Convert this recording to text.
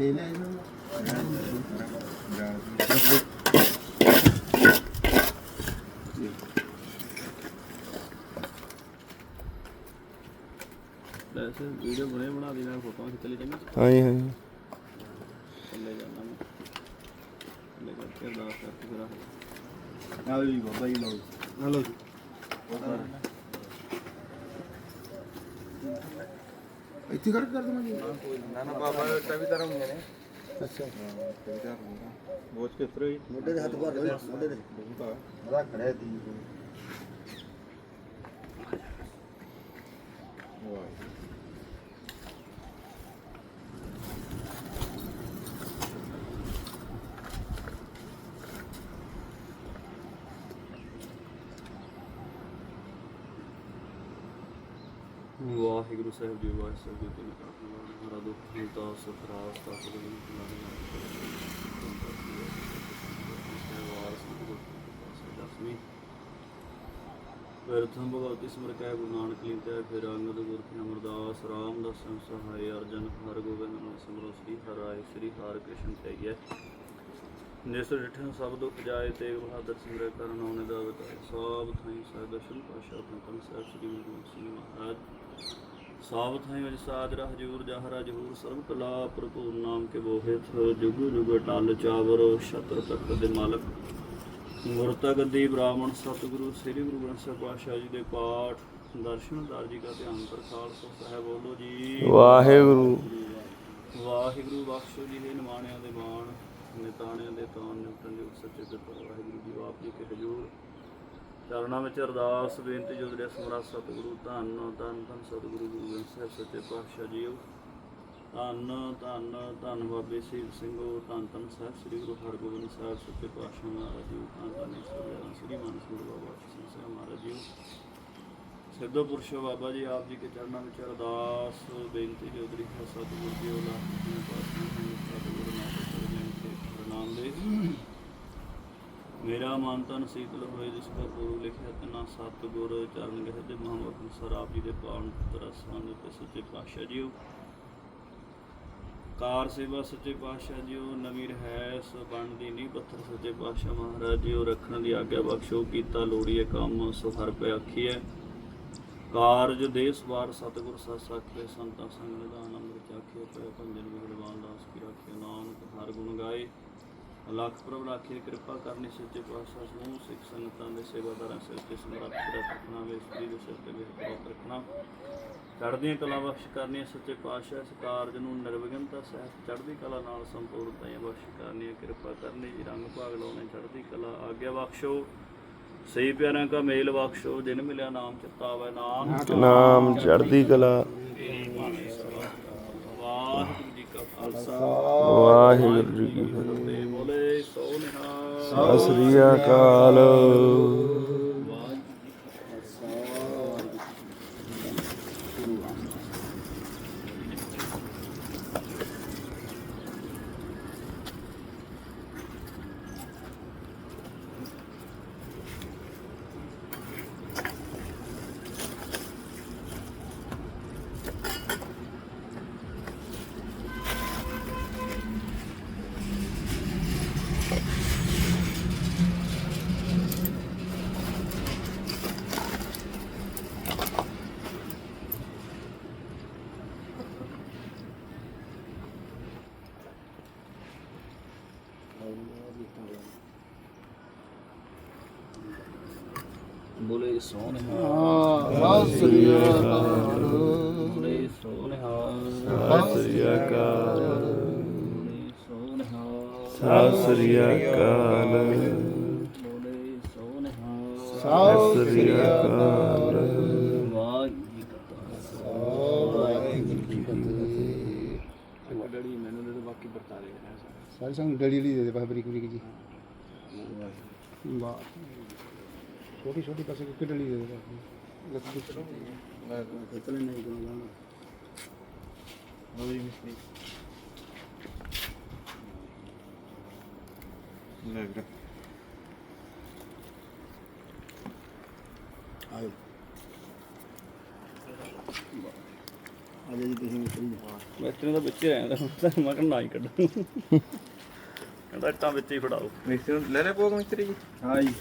ਦੇ ਲੈ ਇਹਨੂੰ ਵੈਸੇ ਵੀਡੀਓ ਬਣੇ ਬਣਾ ਦੀ ਨਾਲ ਫੋਟੋਆਂ ਖਿੱਚ ਲਈ ਚੰਗੀ ਹਾਂਜੀ ਹਾਂਜੀ ਥੱਲੇ ਜਾਣਾ ਮੈਂ ਥੱਲੇ ਕਰਕੇ ਅਰਦਾਸ ਕਰਕੇ ਫਿਰ ਆਹ ਨਾਲ ਵੀ ਬਾਬਾ ਜੀ। ਲਓ ਹਲੋ ਜੀ ਇੱਥੇ ਕਰ ਕਰ ਦਵਾਂ ਜੀ ਨਾ। ਨਾ ਬਾਬਾ ਦਾ ਵੀ ਧਰਮ ਨੇ। ਅੱਛਾ। ਬੋਝ ਕੇ ਉਤਰੇ ਮੋਢੇ ਦੇ ਹੱਥ ਭਰ ਲਓ ਮੋਢੇ ਦੇ। ਉਹਦਾ ਖੜਿਆ ਦੀ ਵਾਹਿਗੁਰੂ ਸਾਹਿਬ ਜੀ ਵਾਹਿਗੁਰੂ ਜੀ ਕੀ ਫਤਿਹ ਹਰਾ ਦੁੱਖ ਹਿੰਤਾ ਸਤਰਾਸ ਤਾਕਤ ਦੇ ਦਸਵੀਂ ਪ੍ਰਥਮ ਭਗਵਤੀ ਸਿਮਰ ਕੈ ਗੁਰੂ ਨਾਨਕ ਲੀਤੈ ਫਿਰ ਅੰਗਦ ਗੁਰ ਕੀ ਅਮਰਦਾਸ ਰਾਮ ਦਸਨ ਸਹਾਇ ਅਰਜਨ ਹਰ ਗੋਬਿੰਦ ਨਾਮ ਸਿਮਰੋ ਸ੍ਰੀ ਹਰਿ ਸ੍ਰੀ ਹਰਿ ਕ੍ਰਿਸ਼ਨ ਤੇਈਐ ਜਿਸ ਡਿਠਨ ਸਭ ਦੁਖ ਜਾਏ ਤੇ ਬਹਾਦਰ ਸਿਮਰੈ ਕਰਨ ਆਉਨੇ ਦਾ ਬਤਾਏ ਸਭ ਥਾਈ ਸਾਹਿਬ ਦਰਸ਼ਨ ਪਾਸ਼ਾ ਆਪਣਾ ਤਨ ਸਾਹਿਬ ਸ੍ਰੀ ਗੁਰੂ ਗੋਬਿੰਦ ਸਿੰਘ ਮਹਾਰਾਜ। ਸਭ ਥਾਈ ਵਿੱਚ ਸਾਜ ਰਹ ਜੂਰ ਜਹਰਾ ਜਹੂਰ ਸਰਬ ਕਲਾ ਭਰਪੂਰ ਨਾਮ ਕੇ ਬੋਹਿਤ ਜੁਗ ਜੁਗ ਟਲ ਚਾਵਰ ਛਤਰ ਤਖਤ ਦੇ ਮਾਲਕ। ਗੁਰਤਾ ਗੱਦੀ ਬ੍ਰਾਹਮਣ ਸਤਿਗੁਰੂ ਸ੍ਰੀ ਗੁਰੂ ਗ੍ਰੰਥ ਸਾਹਿਬ ਪਾਤਸ਼ਾਹ ਜੀ ਦੇ ਪਾਠ ਦਰਸ਼ਨ ਦਰ ਜੀ ਦਾ ਧਿਆਨ ਕਰ ਖਾਲਸਾ ਸਾਹਿਬ ਬੋਲੋ ਜੀ। ਵਾਹਿਗੁਰੂ। ਵਾਹਿਗੁਰੂ ਬਖਸ਼ੋ ਜੀ ਦੇ ਨਿਮਾਣਿਆਂ ਦੇ ਬਾਣ। ਨਿਤਾਣਿਆਂ ਦੇ ਤਾਣ ਨਿਵਟਨ ਦੇ ਸੱਚੇ ਪਿਤਾ ਵਾਹਿਗੁਰੂ ਜੀ ਆਪ ਜੀ ਕੇ ਹਜੂਰ ਚਰਨਾਂ ਵਿੱਚ ਅਰਦਾਸ, ਬੇਨਤੀ ਜੋਦੜੇ ਸਮਰਾ ਸਤਿਗੁਰੂ, ਧੰਨ ਧੰਨ ਧੰਨ ਸਤਿਗੁਰੂ ਗੁਰੂ ਗ੍ਰੰਥ ਸਾਹਿਬ, ਸੱਚੇ ਪਾਤਸ਼ਾਹ ਜੀਓ। ਧੰਨ ਧੰਨ ਧੰਨ ਬਾਬੇ ਸ਼ਹੀਦ ਸਿੰਘੋ, ਧੰਨ ਧੰਨ ਸਾਹਿਬ, ਸ੍ਰੀ ਗੁਰੂ ਹਰਗੋਬਿੰਦ ਸਾਹਿਬ, ਸੱਚੇ ਪਾਤਸ਼ਾਹ ਮਹਾਰਾਜ ਜੀ ਧੰਨ ਧੰਨ ਸ੍ਰੀ ਸ੍ਰੀ ਮਾਨ ਸਿੰਘ ਬਾਬਾ ਸਿੰਘ ਸਾਹਿਬ ਮਹਾਰਾਜ ਜੀ ਸਿੱਧੋ ਪੁਰਸ਼ ਬਾਬਾ ਜੀ ਆਪ ਜੀ ਕੇ ਚਰਨਾਂ ਵਿੱਚ ਅਰਦਾਸ, ਬੇਨਤੀ ਜੋਦੜੀ ਹੈ ਸਤਿਗੁਰੂ ਜੀ ਉਹਦਾ ਜੀ ਪਾਤਸ਼ਾਹ ਕੇ ਦੇ। ਮੇਰਾ ਮਨ ਤਨ ਸੀਤਲ ਹੋਏ, ਜਿਸ ਕਾ ਗੁਰੂ ਲਿਖਿਆ ਤਨਾ ਸਤਿਗੁਰ ਚਰਨ ਗਹਿ ਦੇ ਮਹਾਂਵਤ ਅਨੁਸਾਰ ਆਪ ਜੀ ਦੇ ਪਾਵਨ ਤਰਸਾਂ ਦੇ ਉੱਤੇ ਸੱਚੇ ਪਾਤਸ਼ਾਹ ਜੀਓ। ਕਾਰ ਸੇਵਾ ਸੱਚੇ ਪਾਤਸ਼ਾਹ ਜੀਓ, ਨਵੀਂ ਰਹਿਸ ਬਣਦੀ ਨਹੀਂ ਪੱਥਰ ਸੱਚੇ ਪਾਤਸ਼ਾਹ ਮਹਾਰਾਜ ਜੀਓ। ਰੱਖਣ ਦੀ ਆਗਿਆ ਬਖਸ਼ੋ, ਕੀਤਾ ਲੋੜੀਏ ਕੰਮ, ਸੋ ਹਰ ਪੈ ਆਖੀਐ। ਕਾਰਜ ਦੇਸ ਵਾਰ ਸਤਿਗੁਰ ਸਤ ਸਾਖੇ ਸੰਤਾਂ ਸੰਗ ਨਿਧਾਨ ਅੰਮ੍ਰਿਤ ਚਾਖੇ ਪੈ ਭੰਜਨ ਵਿਗੜਵਾਨ ਦਾਸ ਕੀ ਰਾਖੇ ਨਾਨਕ ਹਰ ਗੁਣ ਗਾਏ। ਲੱਖ ਪ੍ਰਭ ਰਾਖੇ ਕਿਰਪਾ ਕਰਨੀ ਸੱਚੇ ਪਾਤਸ਼ਾਹ ਸਮੂਹ, ਸਿੱਖ ਸੰਗਤਾਂ ਦੇ ਸੇਵਾਦਾਰਾਂ ਸਿਰ ਤੇ ਸਮਰੱਥ ਰੱਖਣਾ ਵੇ ਇਸਤਰੀ ਦੇ ਸਿਰ ਤੇ ਬਿਹਤਰ ਰੱਖਣਾ। ਚੜ੍ਹਦੀਆਂ ਕਲਾ ਬਖਸ਼ ਕਰਨੀਆਂ ਸੱਚੇ ਪਾਤਸ਼ਾਹ, ਇਸ ਕਾਰਜ ਨੂੰ ਨਿਰਵਿਘਨਤਾ ਸਹਿਤ ਚੜ੍ਹਦੀ ਕਲਾ ਨਾਲ ਸੰਪੂਰਨਤਾ ਬਖਸ਼ ਕਰਨੀ ਕਿਰਪਾ ਕਰਨੀ ਜੀ ਰੰਗ ਭਾਗ ਲਾਉਣੇ, ਚੜ੍ਹਦੀ ਕਲਾ ਆਗਿਆ ਬਖਸ਼ੋ। ਸਹੀ ਪਿਆਰਾਂ ਕਾ ਮੇਲ ਬਖਸ਼ੋ, ਜਿਨ ਮਿਲਿਆ ਨਾਮ ਚਿਤਾਵੇ, ਨਾਮ ਨਾਮ ਚੜ੍ਹਦੀ ਕਲਾ ਵਾਹਿਗੁਰੂ ਜੀ ਕਾ ਖਾਲਸਾ। ਵਾਹਿਗੁਰੂ ਜੀ ਕੀ ਫਤਿਹ। ਸਤਿ ਸ੍ਰੀ ਅਕਾਲ ਬੋਲੇ ਸੋ ਨਿਹਾਲ ਸਤਿ ਸ੍ਰੀ ਅਕਾਲ ਬੋਲੇ ਸੋ ਨਿਹਾਲ ਸਤਿ ਸ੍ਰੀ ਅਕਾਲ ਬੋਲੇ ਸੋ ਨਿਹਾਲ ਸਤਿ ਸ੍ਰੀ ਅਕਾਲ ਬੋਲੇ ਸੋ ਨਿਹਾਲ ਸਤਿ ਸ੍ਰੀ ਅਕਾਲ ਵਾਹਿਗੁਰੂ ਜੀ ਕਾ ਖਾਲਸਾ ਵਾਹਿਗੁਰੂ ਜੀ ਕੀ ਫਤਿਹ। ਇੱਕ ਡੜੀ ਮੈਨੂੰ ਦੇ ਬਾਕੀ ਵਰਤਾ ਦੇ ਸਾਰੇ ਸੰਗ ਲਈ ਦੇ ਦੇ ਬਸ ਬਰੀਕ ਬਰੀਕ ਜੀ। ਵਾਹ। ਛੋਟੀ ਛੋਟੀ ਪਾਸੇ ਕਿ ਡਲੀ ਦੇ ਦੇ ਲੱਗੀ ਚਲੋ ਮੈਂ ਖੇਤਲੇ ਨਹੀਂ ਕੋਣਾ ਹੋਈ ਮਿਸਰੀ ਲੈ ਵੀਰੇ ਆਇਓ ਅਜੇ ਜੀ ਤੁਸੀਂ ਮਿਸਤਰੀ ਮਿਸਤਰੀ ਦਾ ਵਿੱਚ ਹੀ ਰਹਿੰਦਾ ਮੈਂ ਕਹਿੰਦਾ ਨਾ ਹੀ ਕੱਢੋ ਕਹਿੰਦਾ ਇੱਟਾਂ ਵਿੱਚ ਹੀ ਫੜਾਓ। ਮਿਸਤਰੀ ਨੂੰ ਲੈ ਲੈ ਪੋਗ ਮਿਸਤਰੀ ਜੀ। ਹਾਂ ਜੀ।